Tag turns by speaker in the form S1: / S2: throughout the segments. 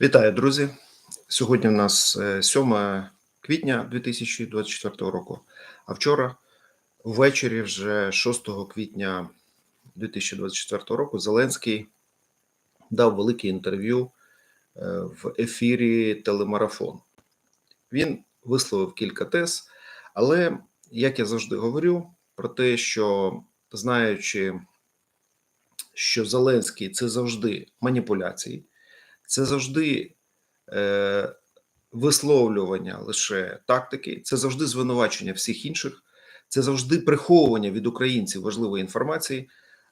S1: Вітаю, друзі! Сьогодні у нас е, 7 квітня 2024 року. А вчора, ввечері, вже 6 квітня 2024 року, Зеленський дав велике інтерв'ю е, в ефірі Телемарафон. Він висловив кілька тез, але як я завжди говорю, про те, що знаючи, що Зеленський це завжди маніпуляції це завжди е, висловлювання лише тактики, це завжди звинувачення всіх інших, це завжди приховування від українців важливої інформації.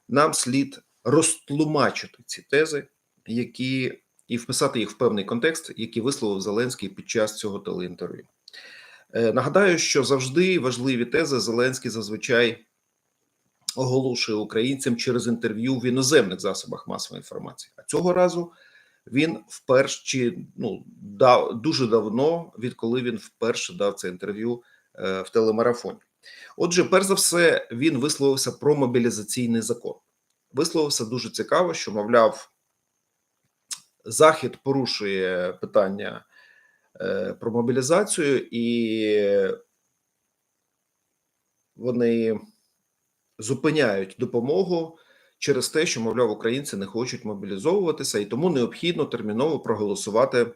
S1: Нам слід розтлумачити ці тези, які і вписати їх в певний контекст, який висловив Зеленський під час цього телеінтерв'ю. Е, нагадаю, що завжди важливі тези Зеленський зазвичай оголошує українцям через інтерв'ю в іноземних засобах масової інформації. А цього разу він вперше ну дав дуже давно, відколи він вперше дав це інтерв'ю е, в телемарафоні. Отже, перш за все, він висловився про мобілізаційний закон. Висловився дуже цікаво, що мовляв, Захід порушує питання е, про мобілізацію, і вони зупиняють допомогу через те, що мовляв українці не хочуть мобілізовуватися, і тому необхідно терміново проголосувати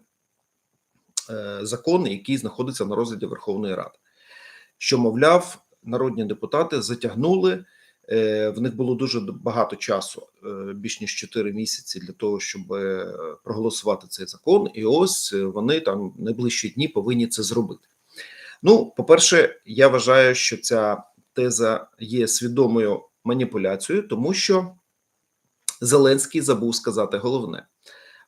S1: е, закон, який знаходиться на розгляді Верховної Ради. Що мовляв, народні депутати затягнули. Е, в них було дуже багато часу, е, більш ніж 4 місяці, для того, щоб проголосувати цей закон, і ось вони там найближчі дні повинні це зробити. Ну, по-перше, я вважаю, що ця теза є свідомою маніпуляцією, тому що Зеленський забув сказати головне: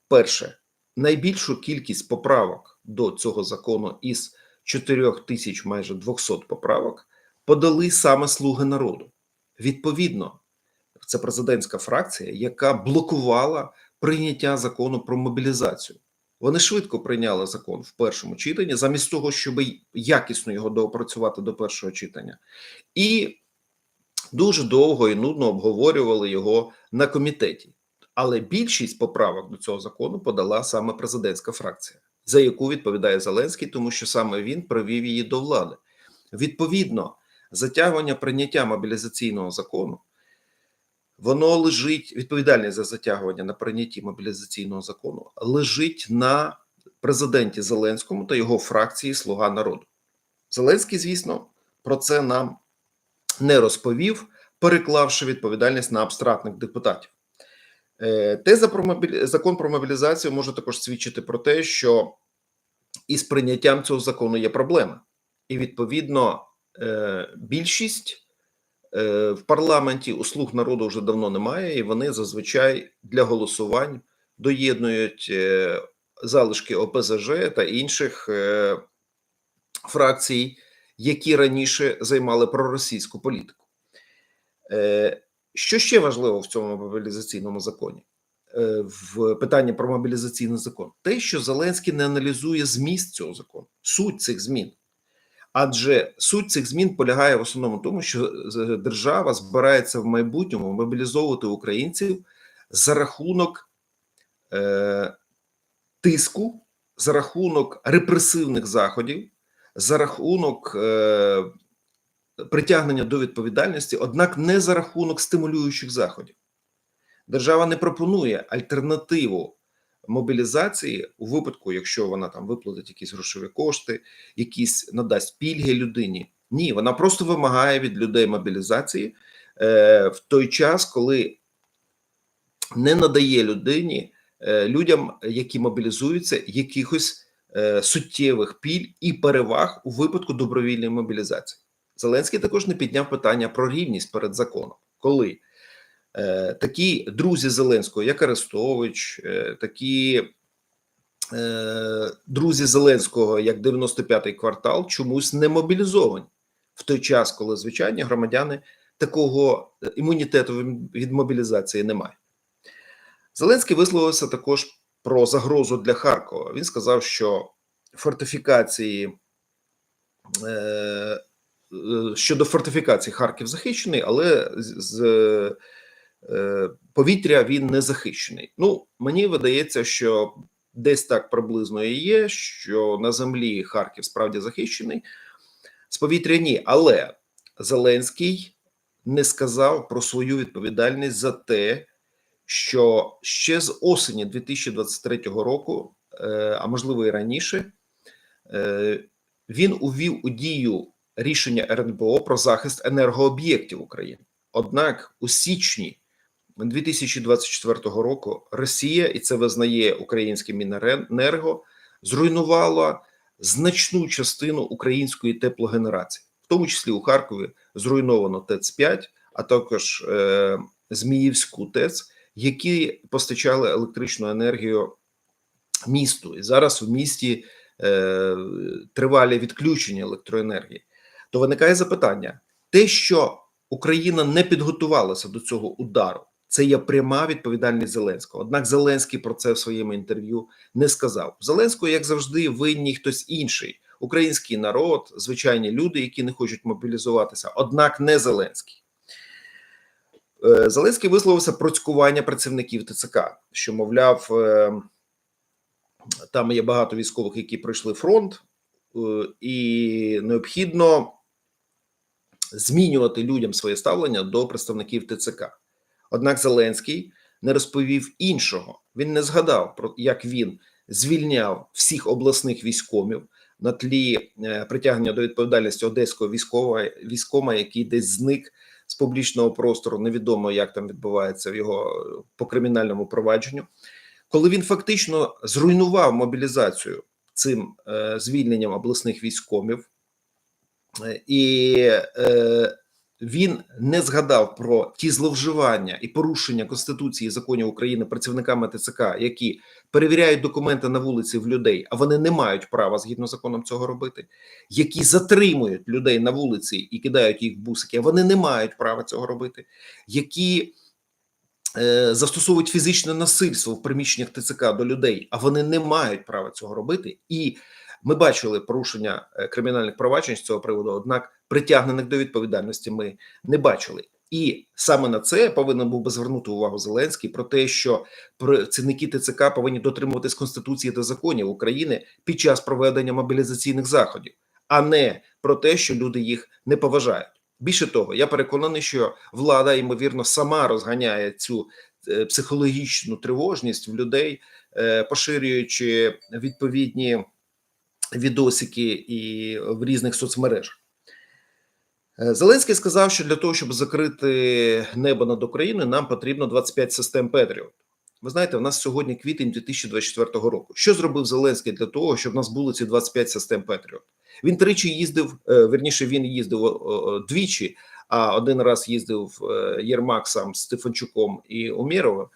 S1: перше, найбільшу кількість поправок до цього закону із 4 тисяч майже 200 поправок подали саме слуги народу. Відповідно, це президентська фракція, яка блокувала прийняття закону про мобілізацію. Вони швидко прийняли закон в першому читанні, замість того, щоб якісно його доопрацювати до першого читання, і дуже довго і нудно обговорювали його на комітеті. Але більшість поправок до цього закону подала саме президентська фракція, за яку відповідає Зеленський, тому що саме він привів її до влади. Відповідно, затягування прийняття мобілізаційного закону. Воно лежить відповідальність за затягування на прийнятті мобілізаційного закону лежить на президенті Зеленському та його фракції Слуга народу. Зеленський, звісно, про це нам не розповів, переклавши відповідальність на абстрактних депутатів. Е, теза про мобілі... закон про мобілізацію може також свідчити про те, що із прийняттям цього закону є проблема, і відповідно е, більшість е, в парламенті у слуг народу вже давно немає, і вони зазвичай для голосувань доєднують залишки ОПЗЖ та інших фракцій які раніше займали проросійську політику. Е, що ще важливо в цьому мобілізаційному законі? Е, в питанні про мобілізаційний закон, те, що Зеленський не аналізує зміст цього закону, суть цих змін. Адже суть цих змін полягає в основному тому, що держава збирається в майбутньому мобілізовувати українців за рахунок е, тиску, за рахунок репресивних заходів, за рахунок е, притягнення до відповідальності, однак не за рахунок стимулюючих заходів. Держава не пропонує альтернативу мобілізації у випадку, якщо вона там виплатить якісь грошові кошти, якісь надасть пільги людині. Ні, вона просто вимагає від людей мобілізації е, в той час, коли не надає людині е, людям, які мобілізуються, якихось суттєвих піль і переваг у випадку добровільної мобілізації. Зеленський також не підняв питання про рівність перед законом, коли е, такі друзі Зеленського, як Арестович, е, такі е, друзі Зеленського, як 95-й квартал, чомусь не мобілізовані в той час, коли звичайні громадяни такого імунітету від мобілізації немає. Зеленський висловився також про загрозу для Харкова. Він сказав, що фортифікації е, щодо фортифікації Харків захищений, але з е, повітря він не захищений. Ну, мені видається, що десь так приблизно і є, що на землі Харків справді захищений. З повітря ні, але Зеленський не сказав про свою відповідальність за те, що ще з осені 2023 року, е, а можливо і раніше, е, він увів у дію рішення РНБО про захист енергооб'єктів України. Однак у січні 2024 року Росія, і це визнає українське Міненерго, зруйнувала значну частину української теплогенерації, в тому числі у Харкові зруйновано ТЕЦ 5 а також е, Зміївську ТЕЦ, які постачали електричну енергію місту. І зараз в місті е, тривалі відключення електроенергії. То виникає запитання: те, що Україна не підготувалася до цього удару, це є пряма відповідальність Зеленського. Однак Зеленський про це в своєму інтерв'ю не сказав. Зеленського, як завжди, винні хтось інший. Український народ, звичайні люди, які не хочуть мобілізуватися, однак не Зеленський. Е, Зеленський висловився про цькування працівників ТЦК, що мовляв, е, там є багато військових, які пройшли фронт, е, і необхідно змінювати людям своє ставлення до представників ТЦК. Однак Зеленський не розповів іншого. Він не згадав про як він звільняв всіх обласних військомів на тлі притягнення до відповідальності одеського військового військома, який десь зник публічного простору. Невідомо, як там відбувається в його по кримінальному провадженню, коли він фактично зруйнував мобілізацію цим е, звільненням обласних військомів, е, і е, він не згадав про ті зловживання і порушення конституції і законів України працівниками ТЦК, які перевіряють документи на вулиці в людей, а вони не мають права згідно законом цього робити, які затримують людей на вулиці і кидають їх в бусики, а вони не мають права цього робити, які е, застосовують фізичне насильство в приміщеннях ТЦК до людей, а вони не мають права цього робити і. Ми бачили порушення е, кримінальних проваджень з цього приводу однак притягнених до відповідальності ми не бачили. І саме на це повинен був би звернути увагу Зеленський про те, що працівники ТЦК повинні дотримуватись конституції та законів України під час проведення мобілізаційних заходів, а не про те, що люди їх не поважають. Більше того, я переконаний, що влада ймовірно сама розганяє цю е, психологічну тривожність в людей, е, поширюючи відповідні відосики і в різних соцмережах. Е, Зеленський сказав, що для того, щоб закрити небо над Україною, нам потрібно 25 систем Петріот. Ви знаєте, у нас сьогодні квітень 2024 року. Що зробив Зеленський для того, щоб у нас було ці 25 систем Петріот? Він тричі їздив, е, верніше він їздив двічі, а один раз їздив е, Єрмак сам з Стефанчуком і Умєровим.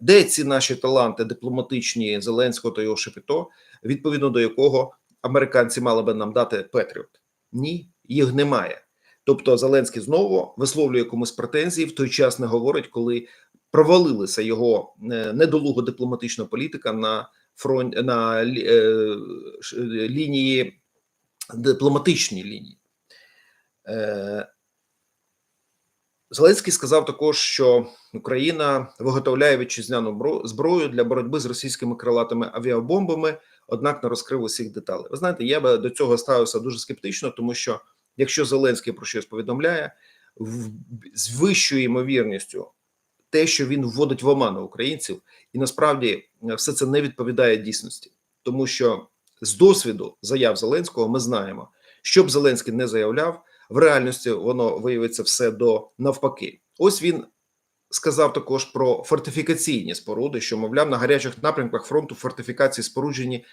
S1: Де ці наші таланти дипломатичні Зеленського та його Шепіто, відповідно до якого американці мали би нам дати Петріот? Ні, їх немає. Тобто Зеленський знову висловлює комусь претензії в той час не говорить, коли провалилася його е, недолуга дипломатична політика на фронт на е, лінії дипломатичній лінії. Е, Зеленський сказав також, що Україна виготовляє вітчизняну зброю для боротьби з російськими крилатими авіабомбами, однак не розкрив усіх деталей. Ви знаєте, я би до цього ставився дуже скептично, тому що якщо Зеленський про щось повідомляє, з вищою ймовірністю те, що він вводить в оману українців, і насправді все це не відповідає дійсності, тому що з досвіду заяв Зеленського ми знаємо, що б Зеленський не заявляв в реальності воно виявиться все до навпаки. Ось він сказав також про фортифікаційні споруди, що мовляв на гарячих напрямках фронту фортифікації споруджені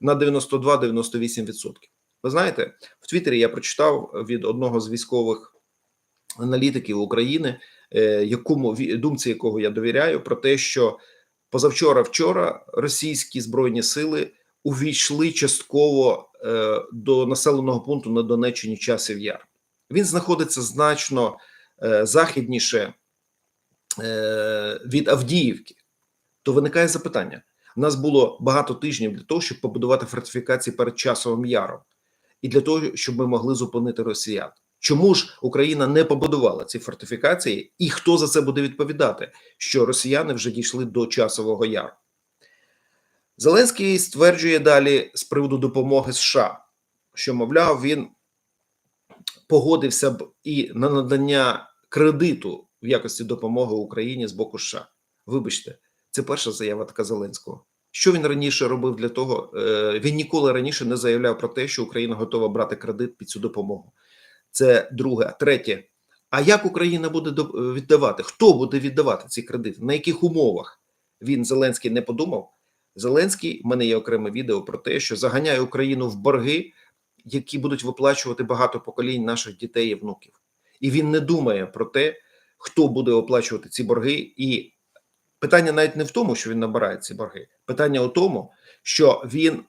S1: на 92-98%. Ви знаєте, в Твіттері я прочитав від одного з військових аналітиків України, е, якому думці якого я довіряю, про те, що позавчора, вчора російські збройні сили увійшли частково е, до населеного пункту на Донеччині часів яр. Він знаходиться значно е, західніше е, від Авдіївки. То виникає запитання: у нас було багато тижнів для того, щоб побудувати фортифікації перед часовим яром, і для того, щоб ми могли зупинити росіян. Чому ж Україна не побудувала ці фортифікації, і хто за це буде відповідати? Що росіяни вже дійшли до часового яру? Зеленський стверджує далі з приводу допомоги США, що, мовляв, він погодився б і на надання кредиту в якості допомоги Україні з боку США. Вибачте, це перша заява така Зеленського. Що він раніше робив для того? Е, Він ніколи раніше не заявляв про те, що Україна готова брати кредит під цю допомогу. Це друге. Третє. А як Україна буде до- віддавати? Хто буде віддавати ці кредити? На яких умовах? Він Зеленський не подумав. Зеленський, в мене є окреме відео про те, що заганяє Україну в борги, які будуть виплачувати багато поколінь наших дітей і внуків. І він не думає про те, хто буде оплачувати ці борги. І питання навіть не в тому, що він набирає ці борги. Питання у тому, що він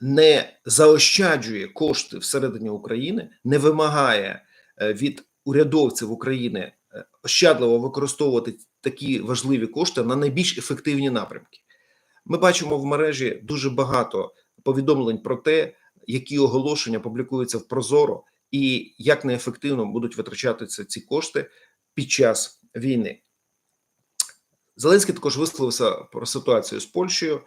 S1: не заощаджує кошти всередині України, не вимагає е, від урядовців України е, ощадливо використовувати такі важливі кошти на найбільш ефективні напрямки. Ми бачимо в мережі дуже багато повідомлень про те, які оголошення публікуються в Прозоро, і як неефективно будуть витрачатися ці кошти під час війни. Зеленський також висловився про ситуацію з Польщею.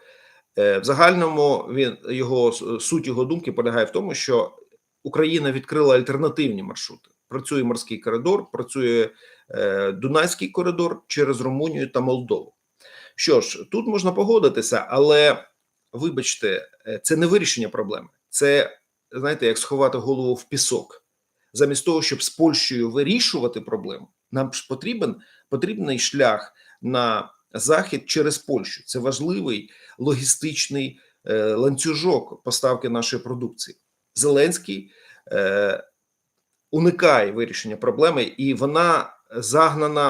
S1: Е, В загальному він його суть його думки полягає в тому, що Україна відкрила альтернативні маршрути. Працює морський коридор, працює е, Дунайський коридор через Румунію та Молдову. Що ж, тут можна погодитися, але вибачте, е, це не вирішення проблеми. Це знаєте, як сховати голову в пісок. Замість того, щоб з Польщею вирішувати проблему, нам ж потрібен потрібний шлях на захід через Польщу. Це важливий логістичний е, ланцюжок поставки нашої продукції. Зеленський е, уникає вирішення проблеми, і вона загнана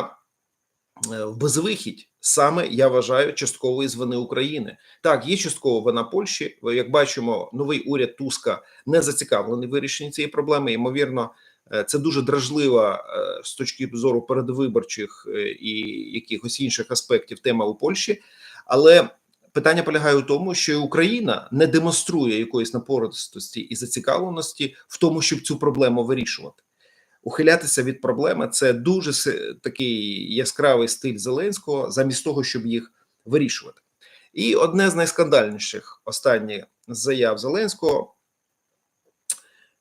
S1: е, в безвихідь. Саме я вважаю часткової з вини України. Так, є частково вина Польщі. Як бачимо, новий уряд Туска не зацікавлений вирішенні цієї проблеми. Ймовірно, е, це дуже дражлива е, з точки зору передвиборчих е, і якихось інших аспектів тема у Польщі, але питання полягає у тому, що Україна не демонструє якоїсь напористості і зацікавленості в тому, щоб цю проблему вирішувати. Ухилятися від проблеми це дуже такий яскравий стиль Зеленського, замість того, щоб їх вирішувати. І одне з найскандальніших останніх заяв Зеленського,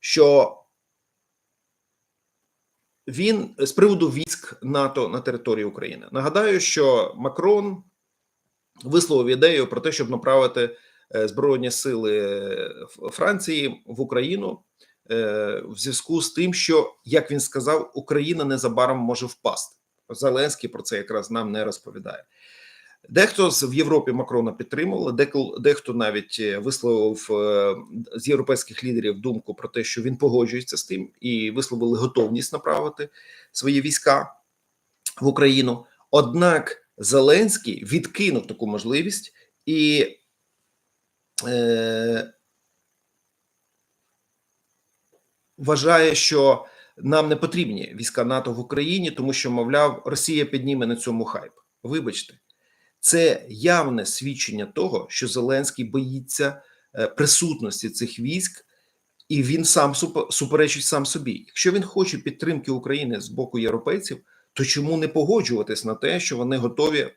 S1: що він з приводу військ НАТО на території України. Нагадаю, що Макрон висловив ідею про те, щоб направити е, збройні сили е, Франції в Україну в зв'язку з тим, що як він сказав, Україна незабаром може впасти. Зеленський про це якраз нам не розповідає. Дехто в Європі Макрона підтримували, дехто навіть е, висловив е, з європейських лідерів думку про те, що він погоджується з тим, і висловили готовність направити свої війська в Україну. Однак Зеленський відкинув таку можливість і е, вважає, що нам не потрібні війська НАТО в Україні, тому що, мовляв, Росія підніме на цьому хайп. Вибачте, це явне свідчення того, що Зеленський боїться е, присутності цих військ, і він сам суп- суперечить сам собі. Якщо він хоче підтримки України з боку європейців, то чому не погоджуватись на те, що вони готові,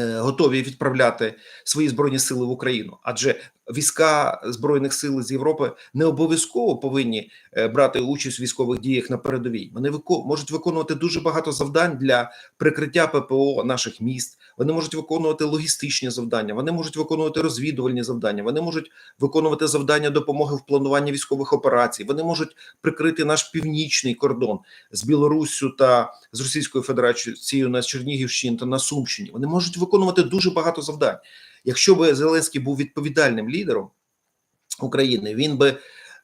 S1: готові відправляти свої збройні сили в Україну? Адже війська збройних сил з Європи не обов'язково повинні е, брати участь у військових діях на передовій. Вони можуть виконувати дуже багато завдань для прикриття ППО наших міст. Вони можуть виконувати логістичні завдання, вони можуть виконувати розвідувальні завдання, вони можуть виконувати завдання допомоги в плануванні військових операцій. Вони можуть прикрити наш північний кордон з Білоруссю та з Російською Федерацією на Чернігівщині та на Сумщині. Вони можуть виконувати дуже багато завдань. Якщо би Зеленський був відповідальним лідером України, він би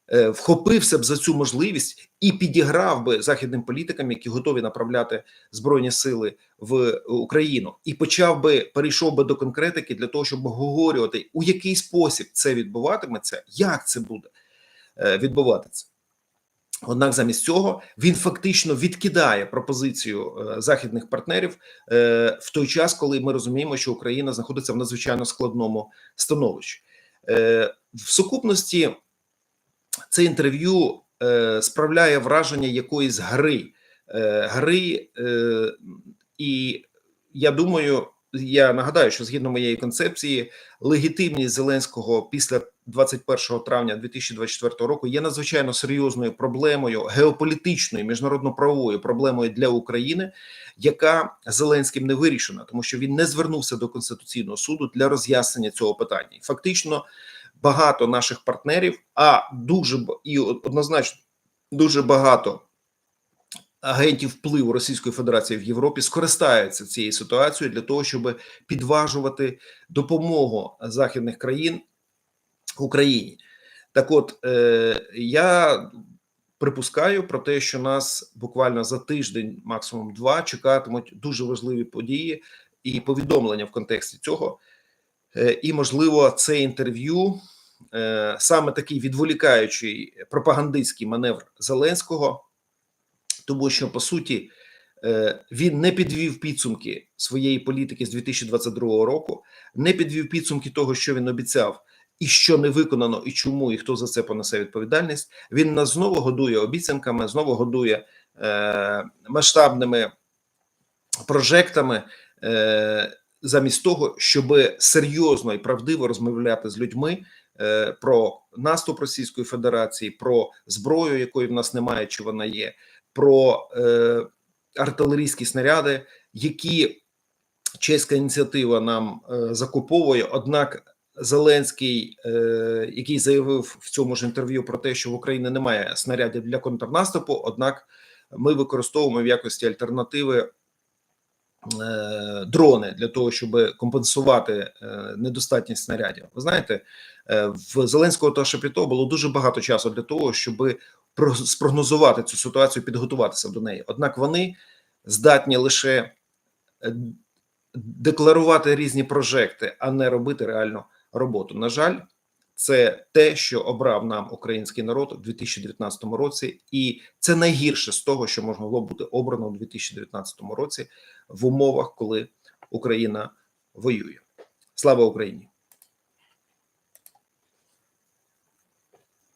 S1: вхопився б за цю можливість і підіграв би західним політикам, які готові направляти збройні сили в Україну, і почав би перейшов би до конкретики для того, щоб обговорювати у який спосіб це відбуватиметься, як це буде е, відбуватися. Однак замість цього він фактично відкидає пропозицію е, західних партнерів е, в той час, коли ми розуміємо, що Україна знаходиться в надзвичайно складному становищі. Е, В сукупності це інтерв'ю е, справляє враження якоїсь гри, е, гри, е, і я думаю, я нагадаю, що згідно моєї концепції, легітимність Зеленського після 21 травня 2024 року є надзвичайно серйозною проблемою геополітичною міжнародно-правовою проблемою для України, яка Зеленським не вирішена, тому що він не звернувся до конституційного суду для роз'яснення цього питання. Фактично, багато наших партнерів, а дуже і однозначно дуже багато агентів впливу Російської Федерації в Європі скористаються цією ситуацією для того, щоб підважувати допомогу західних країн Україні. Так, от е, я припускаю про те, що нас буквально за тиждень, максимум два, чекатимуть дуже важливі події і повідомлення в контексті цього. Е, і, можливо, це інтерв'ю е, саме такий відволікаючий пропагандистський маневр Зеленського, тому що по суті е, він не підвів підсумки своєї політики з 2022 року, не підвів підсумки того, що він обіцяв, і що не виконано, і чому, і хто за це понесе відповідальність. Він нас знову годує обіцянками, знову годує масштабними прожектами. Замість того, щоб серйозно і правдиво розмовляти з людьми е, про наступ Російської Федерації, про зброю, якої в нас немає, чи вона є, про е, артилерійські снаряди, які чеська ініціатива нам е, закуповує. Однак Зеленський, який заявив в цьому ж інтерв'ю про те, що в Україні немає снарядів для контрнаступу, однак ми використовуємо в якості альтернативи. Е, Дрони для того, щоб компенсувати е, недостатність снарядів. Ви знаєте, е, в Зеленського та Шапіто було дуже багато часу для того, щоб спрогнозувати цю ситуацію, підготуватися до неї. Однак вони здатні лише декларувати різні прожекти, а не робити реальну роботу. На жаль, це те, що обрав нам український народ у 2019 році, і це найгірше з того, що можна бути обрано у 2019 році в умовах, коли Україна воює. Слава Україні!